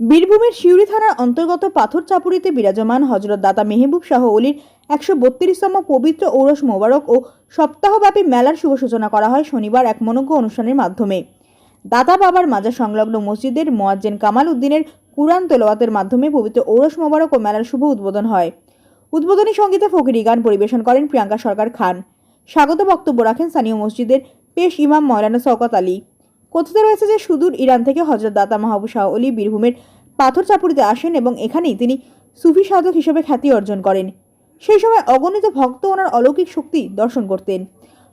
বীরভূমের শিউরি থানার অন্তর্গত পাথর চাপুরিতে বিরাজমান হজরত দাতা মেহবুব শাহ অলির একশো বত্রিশতম পবিত্র ঔরস মোবারক ও সপ্তাহব্যাপী মেলার শুভ সূচনা করা হয় শনিবার এক মনজ্ঞ অনুষ্ঠানের মাধ্যমে। দাতা বাবার মাজার সংলগ্ন মসজিদের মোয়াজ্জেন কামাল উদ্দিনের কুরআন তেলাওয়াতের মাধ্যমে পবিত্র ঔরস মোবারক ও মেলার শুভ উদ্বোধন হয়। উদ্বোধনী সঙ্গীতে ফকিরি গান পরিবেশন করেন প্রিয়াঙ্কা সরকার খান। স্বাগত বক্তব্য রাখেন স্থানীয় মসজিদের পেশ ইমাম ময়লানা শওকত আলী। কথিত রয়েছে যে সুদূর ইরান থেকে হজরত দাতা মাহবুব শাহ অলি বীরভূমের পাথর চাপুরিতে আসেন এবং এখানেই তিনি সুফি সাধক হিসেবে খ্যাতি অর্জন করেন। সেই সময় অগণিত ভক্ত ওনার অলৌকিক শক্তি দর্শন করতেন।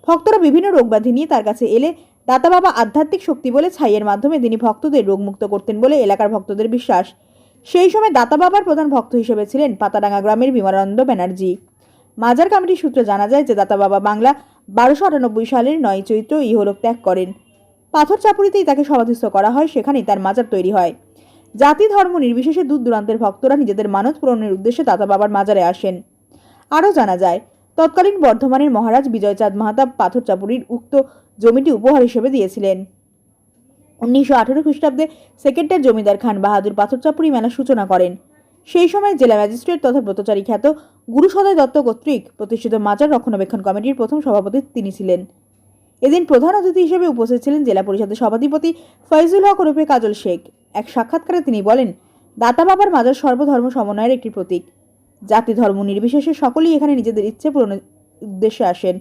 ভক্তরা বিভিন্ন রোগব্যাধি নিয়ে তার কাছে এলে দাতা বাবা আধ্যাত্মিক শক্তি বলে ছাইয়ের মাধ্যমে তিনি ভক্তদের রোগমুক্ত করতেন বলে এলাকার ভক্তদের বিশ্বাস। সেই সময় দাতা বাবার প্রধান ভক্ত হিসেবে ছিলেন পাতাডাঙ্গা গ্রামের বিমানন্দ ব্যানার্জি। মাজার কমিটির সূত্রে জানা যায় যে দাতা বাবা বাংলা বারোশো আটানব্বই সালের নয় চৈত্র ইহলোক ত্যাগ করেন। পাথর চাপুরিতেই তাকে সমাধিস্থ করা হয়, সেখানেই তার মাজার তৈরি হয়। জাতি, ধর্ম নির্বিশেষে দূর দূরান্তের ভক্তরা নিজেদের মানত পূরণের উদ্দেশ্যে দাতা বাবার মাজারে আসেন। আরও জানা যায়, তৎকালীন বর্ধমানের মহারাজ বিজয়চাঁদ মাহাতাব পাথর চাপুরির উক্ত জমিটি উপহার হিসেবে দিয়েছিলেন। উনিশশো আঠেরো খ্রিস্টাব্দে সেকেন্ডার জমিদার খান বাহাদুর পাথর চাপুরি মেলার সূচনা করেন। সেই সময় জেলা ম্যাজিস্ট্রেট তথা ব্রতচারী খ্যাত গুরুসদয় দত্ত কর্তৃক প্রতিষ্ঠিত মাজার রক্ষণাবেক্ষণ কমিটির প্রথম সভাপতি তিনি ছিলেন। এদিন প্রধান অতিথি হিসেবে উপস্থিত ছিলেন জেলা পরিষদের সভাধিপতি ফয়জুল হক ওরফে কাজল শেখ। এক সাক্ষাৎকারে তিনি বলেন, দাতা বাবার মাজার সর্বধর্ম সমন্বয়ের একটি প্রতীক। জাতি ধর্ম নির্বিশেষে সকলেই এখানে নিজেদের ইচ্ছে পূরণের উদ্দেশ্যে আসেন।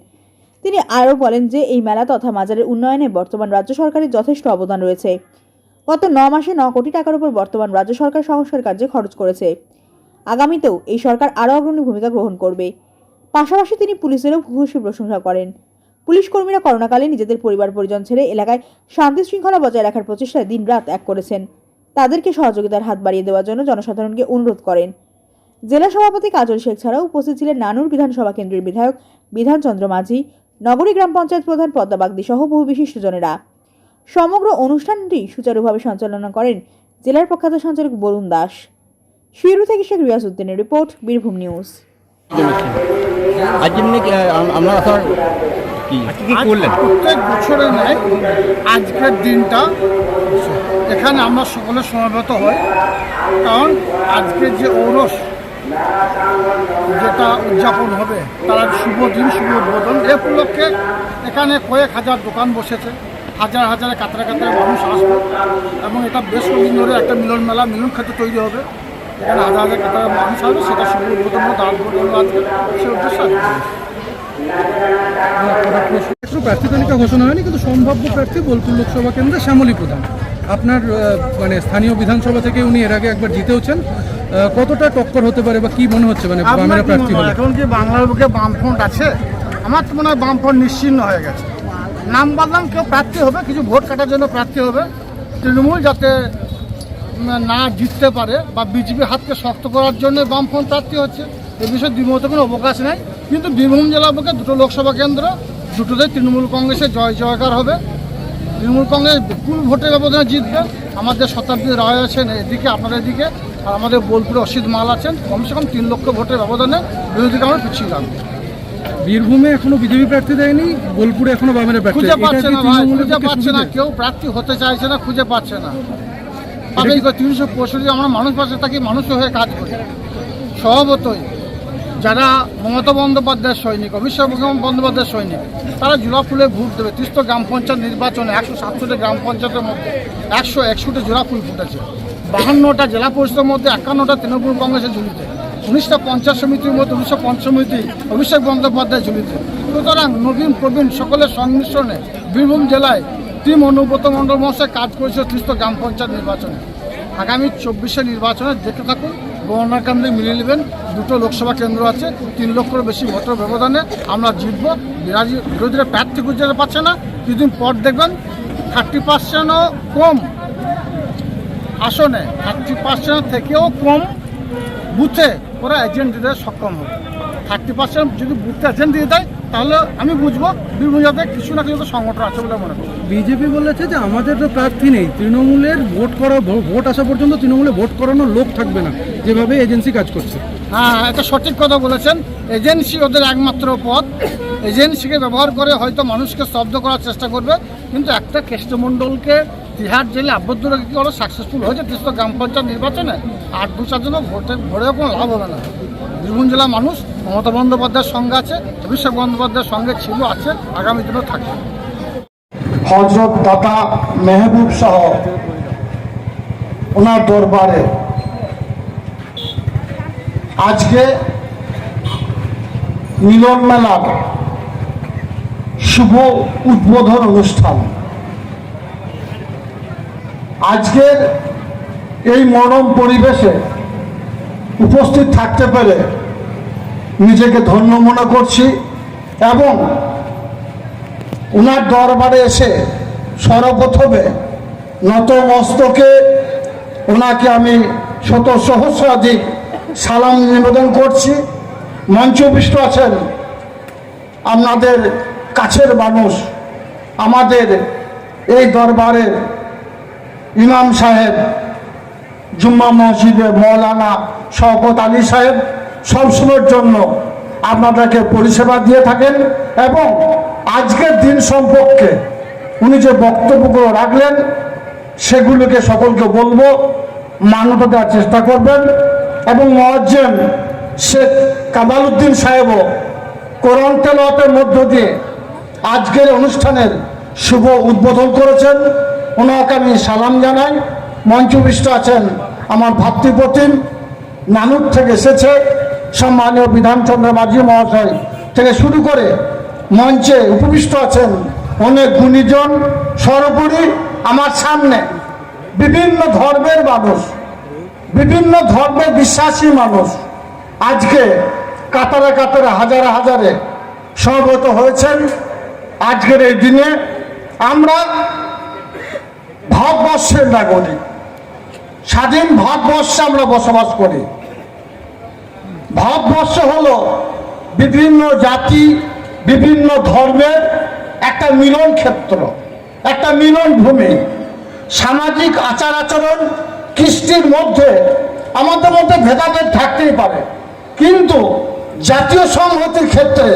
তিনি আরও বলেন যে, এই মেলা তথা মাজারের উন্নয়নে বর্তমান রাজ্য সরকারের যথেষ্ট অবদান রয়েছে। গত ন মাসে ন কোটি টাকার উপর বর্তমান রাজ্য সরকার সংস্কার কার্যে খরচ করেছে। আগামীতেও এই সরকার আরও অগ্রণী ভূমিকা গ্রহণ করবে। পাশাপাশি তিনি পুলিশেরও ভূয়সী প্রশংসা করেন। পুলিশ কর্মীরা করোনাকালে নিজেদের পরিবার পরিজন ছেড়ে এলাকায় শান্তি শৃঙ্খলা বজায় রাখার প্রচেষ্টায় দিনরাত এক করেছেন। তাদেরকে সহযোগিতার হাত বাড়িয়ে দেওয়ার জন্য জনসাধারণকে অনুরোধ করেন। জেলা সভাপতি কাজল শেখ ছাড়াও উপস্থিত ছিলেন নানুর বিধানসভা কেন্দ্রের বিধায়ক বিধানচন্দ্র মাঝি, নগরী গ্রাম পঞ্চায়েত প্রধান পদ্মা বাগদি সহ বহু বিশিষ্টজনেরা। সমগ্র অনুষ্ঠানটি সুচারুভাবে সঞ্চালনা করেন জেলার প্রখ্যাত সঞ্চালক বরুণ দাস। শিরু থেকে শেখ রিয়াজ উদ্দিনের রিপোর্ট, বীরভূম নিউজ। আমরা কি? কি করলেন? প্রত্যেক বছরে নেয় আজকের দিনটা এখানে আমরা সকলে সমাবেত হই কারণ আজকের যে ঔরস যেটা উদযাপন হবে তার শুভ দিন শুভ উদ্বোধন। এ উপলক্ষে এখানে কয়েক হাজার দোকান বসেছে। হাজার হাজার কাতারে কাতারে মানুষ আসবে এবং এটা বেশ কদিন ধরে একটা মিলন মেলা মিলন ক্ষেত্র তৈরি হবে। এখানে হাজার হাজার কাতারে মানুষ আসবে সেটা শুভ উদ্বোধন উদ্বোধন আজকে সে উদ্দেশ্য প্রার্থী তালিকা ঘোষণা হয়নি কিন্তু সম্ভাব্য প্রার্থী বোলপুর লোকসভা কেন্দ্রে শ্যামলী প্রধান। আপনার মানে স্থানীয় বিধানসভা থেকে উনি এর আগে একবার জিতেওছেন। কতটা টক্কর হতে পারে বা কি মনে হচ্ছে মানে বামেরা প্রার্থী এখন কি বাংলার বুকে বামফ্রন্ট আছে? আমার তো মনে হয় বামফ্রন্ট নিশ্চিন্ন হয়ে গেছে। নাম বদলাম কেউ প্রার্থী হবে কিছু ভোট কাটার জন্য প্রার্থী হবে। তৃণমূল যাতে না জিততে পারে বা বিজেপি হাতকে শক্ত করার জন্য বামফ্রন্ট প্রার্থী হচ্ছে এ বিষয়ে দ্বিমত কোনো অবকাশ নেই। কিন্তু বীরভূম জেলার বুকে দুটো লোকসভা কেন্দ্র দুটোতেই তৃণমূল কংগ্রেসের জয় জয়কার হবে। তৃণমূল কংগ্রেস বিপুল ভোটের ব্যবধানে জিতবে। আমাদের শতাব্দী রায় আছেন এদিকে আপনাদের এদিকে আর আমাদের বোলপুরে অসিত মাল আছেন। কমসে কম তিন লক্ষ ভোটের ব্যবধানে বিরোধীকে আমরা পিছিয়ে রাখব বীরভূমে এখনও বিজেপি প্রার্থী দেয়নি বোলপুরে এখনও বামেরা প্রার্থী খুঁজে পাচ্ছে না ভাই খুঁজে পাচ্ছে না। কেউ প্রার্থী হতে চাইছে না খুঁজে পাচ্ছে না। পাবে তিনশো পঁয়ষট্টি আমরা মানুষ পাশে থাকি মানুষ হয়ে কাজ করি। স্বভাবতই যারা মমতা বন্দ্যোপাধ্যায়ের সৈনিক অভিষেক বন্দ্যোপাধ্যায়ের সৈনিক, তারা জোড়া ফুলে ভোট দেবে। তিস্ত গ্রাম পঞ্চায়েত নির্বাচনে একশো সাতষট্টি গ্রাম পঞ্চায়েতের মধ্যে একশো একষট্টি জোড়া ফুল ফুটেছে। বাহান্নটা জেলা পরিষদের মধ্যে একান্নটা তৃণমূল কংগ্রেসের ঝুলিতে। উনিশটা পঞ্চায়েত সমিতির মধ্যে উনিশশো পঞ্চমিতি অভিষেক বন্দ্যোপাধ্যায় ঝুলিতে। সুতরাং নবীন প্রবীণ সকলের সংমিশ্রণে বীরভূম জেলায় টিম অনুব্রত মণ্ডল মহাশয় কাজ করেছিল ত্রিস্ত গ্রাম পঞ্চায়েত নির্বাচনে। আগামী চব্বিশে নির্বাচনে দেখতে থাকুন। গণনা কেন্দ্রে মিলিয়ে নেবেন, দুটো লোকসভা কেন্দ্র আছে, তিন লক্ষের বেশি ভোটের ব্যবধানে আমরা জিতব। বিরোধীরা প্রার্থী খুঁজে পারছে না, কিছুদিন পর দেখবেন থার্টি পার্সেন্টও কম। আসনে থার্টি পার্সেন্ট থেকেও কম বুথে ওরা এজেন্ট দিতে সক্ষম হবে। থার্টি পার্সেন্ট যদি বুথে এজেন্ট দিয়ে দেয় তাহলে আমি বুঝব বীরভূম যাতে কিছু না কিছু সংগঠন আছে বলে মনে করি বিজেপি বলেছে যে আমাদের তো প্রার্থী নেই। তৃণমূলের ভোট করা ভোট আসা পর্যন্ত তৃণমূলে ভোট করানোর লোক থাকবে না যেভাবে এজেন্সি কাজ করছে। হ্যাঁ এটা সঠিক কথা বলেছেন। এজেন্সি ওদের একমাত্র পথ। এজেন্সিকে ব্যবহার করে হয়তো মানুষকে স্তব্ধ করার চেষ্টা করবে। কিন্তু একটা কেষ্টমণ্ডলকে তিহার জেলে আবদ্ধ রেখে কি সাকসেসফুল হয়েছে? তিস্তা গ্রাম পঞ্চায়েত নির্বাচনে আর দু চারজনও ভোটে ভোটেও কোনো লাভ হবে না। বীরভূম জেলার মানুষ মমতা বন্দ্যোপাধ্যায়ের সঙ্গে আছে, অভিষেক বন্দ্যোপাধ্যায়ের সঙ্গে ছিল, আছে, আগামী দিনেও থাকবে। হজরত দাতা মেহবুব সহ ওনার দরবারে আজকে মিলন মেলার শুভ উদ্বোধন অনুষ্ঠান। আজকের এই মনোরম পরিবেশে উপস্থিত থাকতে পেরে নিজেকে ধন্য মনে করছি এবং ওনার দরবারে এসে সর্বপ্রথমে নত মস্তকে ওনাকে আমি শত সহস্রাধিক সালাম নিবেদন করছি। মঞ্চবিষ্ট আছেন আপনাদের কাছের মানুষ, আমাদের এই দরবারের ইমাম সাহেব, জুম্মা মসজিদে মৌলানা শওকত আলী সাহেব। সবসময়ের জন্য আপনাদেরকে পরিষেবা দিয়ে থাকেন এবং আজকের দিন সম্পর্কে উনি যে বক্তব্যগুলো রাখলেন, সেগুলোকে সকলকে বলব, মান্যতা দেওয়ার চেষ্টা করবেন এবং মহাজ্জেন শেখ কামালউদ্দিন সাহেবও কোরআন তেলাওয়াতের মধ্য দিয়ে আজকের অনুষ্ঠানের শুভ উদ্বোধন করেছেন। ওনাকে আমি সালাম জানাই। মঞ্চবিষ্ট আছেন আমার ভাতৃপ্রতিম, নানুর থেকে এসেছে। সম্মানীয় বিধানচন্দ্র মাঝি মহাশয় থেকে শুরু করে মঞ্চে উপবিষ্ট আছেন অনেক গুণীজন, সর্বোপরি আমার সামনে বিভিন্ন ধর্মের মানুষ, বিভিন্ন ধর্মের বিশ্বাসী মানুষ আজকে কাতারে কাতারে হাজারে হাজারে সমবেত হয়েছেন। আজকের এই দিনে আমরা ভারতবর্ষের নাগরিক, স্বাধীন ভারতবর্ষে আমরা বসবাস করি। ভারতবর্ষ হলো বিভিন্ন জাতি, বিভিন্ন ধর্মের একটা মিলন ক্ষেত্র, একটা মিলন ভূমি। সামাজিক আচার আচরণ কৃষ্টির মধ্যে আমাদের মধ্যে ভেদাভেদ থাকতেই পারে। কিন্তু জাতীয় সংহতির ক্ষেত্রে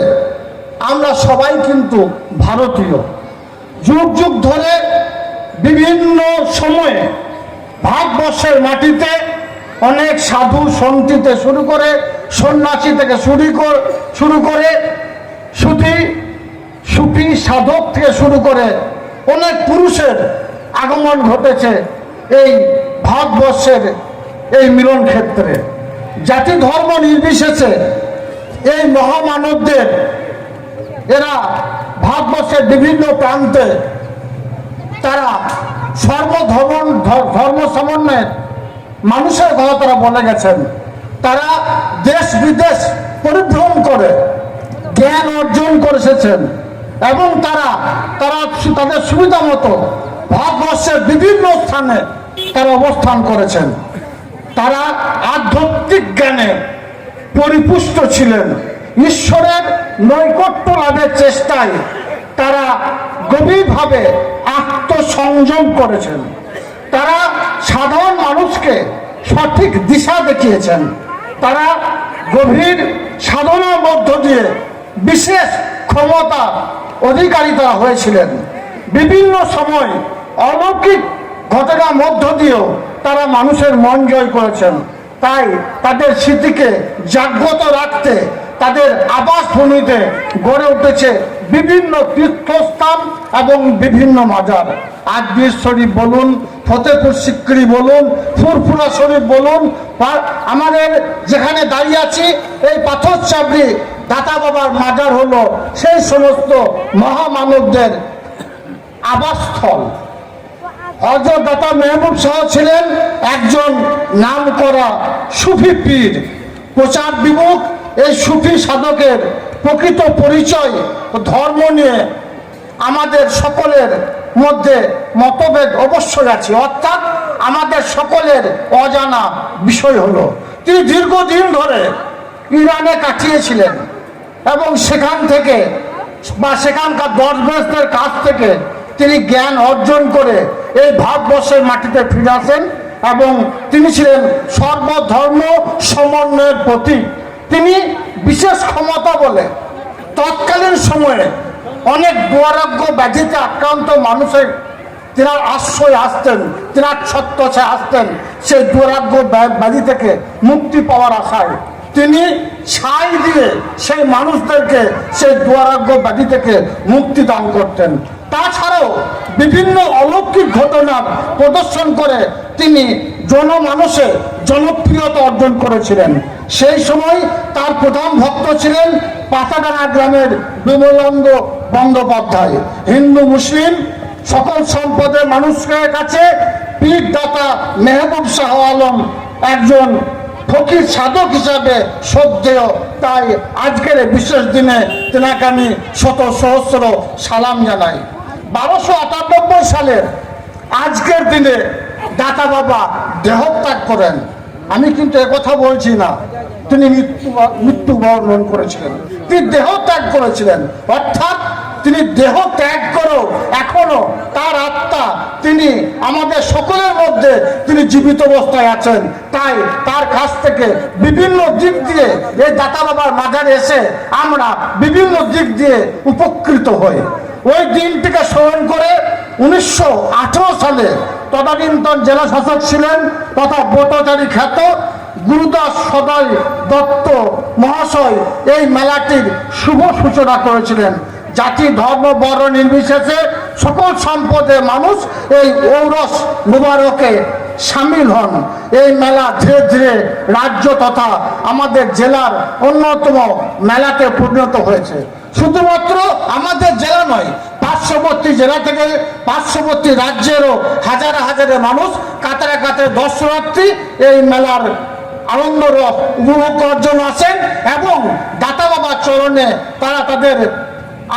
আমরা সবাই কিন্তু ভারতীয়। যুগ যুগ ধরে বিভিন্ন সময়ে ভারতবর্ষের মাটিতে অনেক সাধু সন্তিতে শুরু করে সন্ন্যাসী থেকে শুরু শুরু করে সুতি সুফি, সাধক থেকে শুরু করে অনেক পুরুষের আগমন ঘটেছে এই ভারতবর্ষের এই মিলন ক্ষেত্রে। জাতি ধর্ম নির্বিশেষে এই মহামানবদের এরা ভারতবর্ষের বিভিন্ন প্রান্তে তারা সর্বধর্ম ধর্ম সমন্বয়ের মানুষের কথা তারা বলে গেছেন। তারা দেশ বিদেশ পরিভ্রম করে, জ্ঞান অর্জন করে এসেছেন। এবং তারা তারা তাদের সুবিধা মতো ভারতবর্ষের বিভিন্ন স্থানে তারা অবস্থান করেছেন। তারা আধ্যাত্মিক জ্ঞানে পরিপুষ্ট ছিলেন। ঈশ্বরের নৈকট্য লাভের চেষ্টায় তারা গভীরভাবে আত্মসংযম করেছেন। তারা সাধারণ মানুষকে সঠিক দিশা দেখিয়েছেন। তারা গভীর সাধনার মধ্য দিয়ে বিশেষ ক্ষমতা অধিকারী তারা হয়েছিলেন। বিভিন্ন সময় অলৌকিক ঘটনার মধ্য দিয়েও তারা মানুষের মন জয় করেছেন। তাই তাদের স্মৃতিকে জাগ্রত রাখতে, তাদের আবাসভূমিতে গড়ে উঠেছে বিভিন্ন তীর্থস্থান এবং বিভিন্ন মাজার। আজ শরীফ বলুন ফতেপুর সিক্রি বলুন, ফুরফুরা শরীফ বলুন আমাদের যেখানে দাঁড়িয়ে আছি, এই পাথর চাবড়ি দাতা বাবার মাজার হলো সেই সমস্ত মহামানবদের আবাসস্থল। হজরত দাতা মেহবুব শাহ ছিলেন একজন নাম করা সুফি পীর। প্রচার বিমুখ, এই সুফি সাধকের প্রকৃত পরিচয় ধর্ম নিয়ে আমাদের সকলের মধ্যে মতভেদ অবশ্যই আছে। অর্থাৎ আমাদের সকলের অজানা বিষয় হলো, তিনি দীর্ঘদিন ধরে ইরানে কাটিয়েছিলেন এবং সেখান থেকে বা সেখানকার দর্শকদের কাছ থেকে তিনি জ্ঞান অর্জন করে এই ভারতবর্ষের মাটিতে ফিরে আসেন এবং তিনি ছিলেন সর্বধর্ম সমন্বয়ের প্রতীক। তিনি বিশেষ ক্ষমতা বলে তৎকালীন সময়ে অনেক দুরারোগ্য ব্যাধিতে আক্রান্ত মানুষের তিনার আশ্রয় আসতেন, তিনার ছত্রছে আসতেন, সেই দুরাগ্য ব্যাধি থেকে মুক্তি পাওয়ার আশায়। তিনি ছাই দিয়ে সেই মানুষদেরকে সেই দুরাগ্য ব্যাধি থেকে মুক্তি দান করতেন। তাছাড়াও বিভিন্ন অলৌকিক ঘটনা প্রদর্শন করে তিনি জনমানসে জনপ্রিয়তা অর্জন করেছিলেন। সেই সময় তার প্রধান ভক্ত ছিলেন পাতাডাঙ্গা গ্রামের বিমলানন্দ বন্দ্যোপাধ্যায়। হিন্দু, মুসলিম, সকল সম্পদের মানুষের কাছে পীর দাতা মেহবুব শাহ আলম একজন ফকির সাধক হিসাবে শ্রদ্ধেয়। তাই আজকের বিশেষ দিনে তেনাকে আমি শত সহস্র সালাম জানাই। বারোশো আটানব্বই সালের আজকের দিনে দাতা বাবা দেহত্যাগ করেন। আমি কিন্তু কথা বলছি না। তিনি মৃত্যু মৃত্যুবরণ করেছিলেন। তিনি দেহ ত্যাগ করেছিলেন। অর্থাৎ তিনি দেহ ত্যাগ করেও এখনও তার আত্মা, তিনি আমাদের সকলের মধ্যে তিনি জীবিত অবস্থায় আছেন। তাই তার কাছ থেকে বিভিন্ন দিক দিয়ে এই দাতা বাবার মাঝারে এসে আমরা বিভিন্ন দিক দিয়ে উপকৃত হই। ওই দিনটিকে স্মরণ করে উনিশশো আঠেরো সালে তদানীন্তন জেলা শাসক ছিলেন তথা ব্রতচারী খ্যাত গুরুদাস সদয় দত্ত মহাশয় এই মেলাটির শুভ সূচনা করেছিলেন। জাতি, ধর্ম, বর্ণ নির্বিশেষে সকল সম্পদের মানুষ এই ঔরস মুবারকে সামিল হন। এই মেলা ধীরে ধীরে রাজ্য তথা আমাদের জেলার অন্যতম মেলাতে পরিণত হয়েছে। শুধুমাত্র আমাদের জেলা নয়, পার্শ্ববর্তী জেলা থেকে পার্শ্ববর্তী রাজ্যেরও হাজার হাজারে মানুষ কাতারে কাতারে দর্শনার্থী এই মেলার আনন্দ রস উপভোগ করার জন্য আসেন এবং দাতা বাবার চরণে তারা তাদের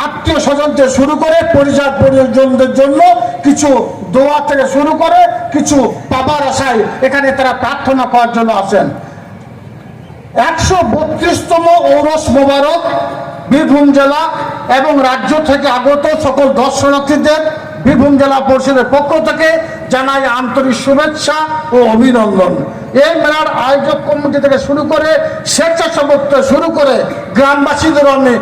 আত্মীয় স্বজন থেকে শুরু করে পরিবার পরিজনদের জন্য কিছু দোয়া থেকে শুরু করে কিছু পাবার আশায় এখানে তারা প্রার্থনা করার জন্য আসেন। একশো বত্রিশতম ঔরস মোবারক, বীরভূম জেলা এবং রাজ্য থেকে আগত সকল দর্শনার্থীদের বীরভূম জেলা পরিষদের পক্ষ থেকে জানাই আন্তরিক শুভেচ্ছা ও অভিনন্দন। এই মেলার আয়োজক কমিটি থেকে শুরু করে স্বেচ্ছাসেবক শুরু করে গ্রামবাসীদের আমি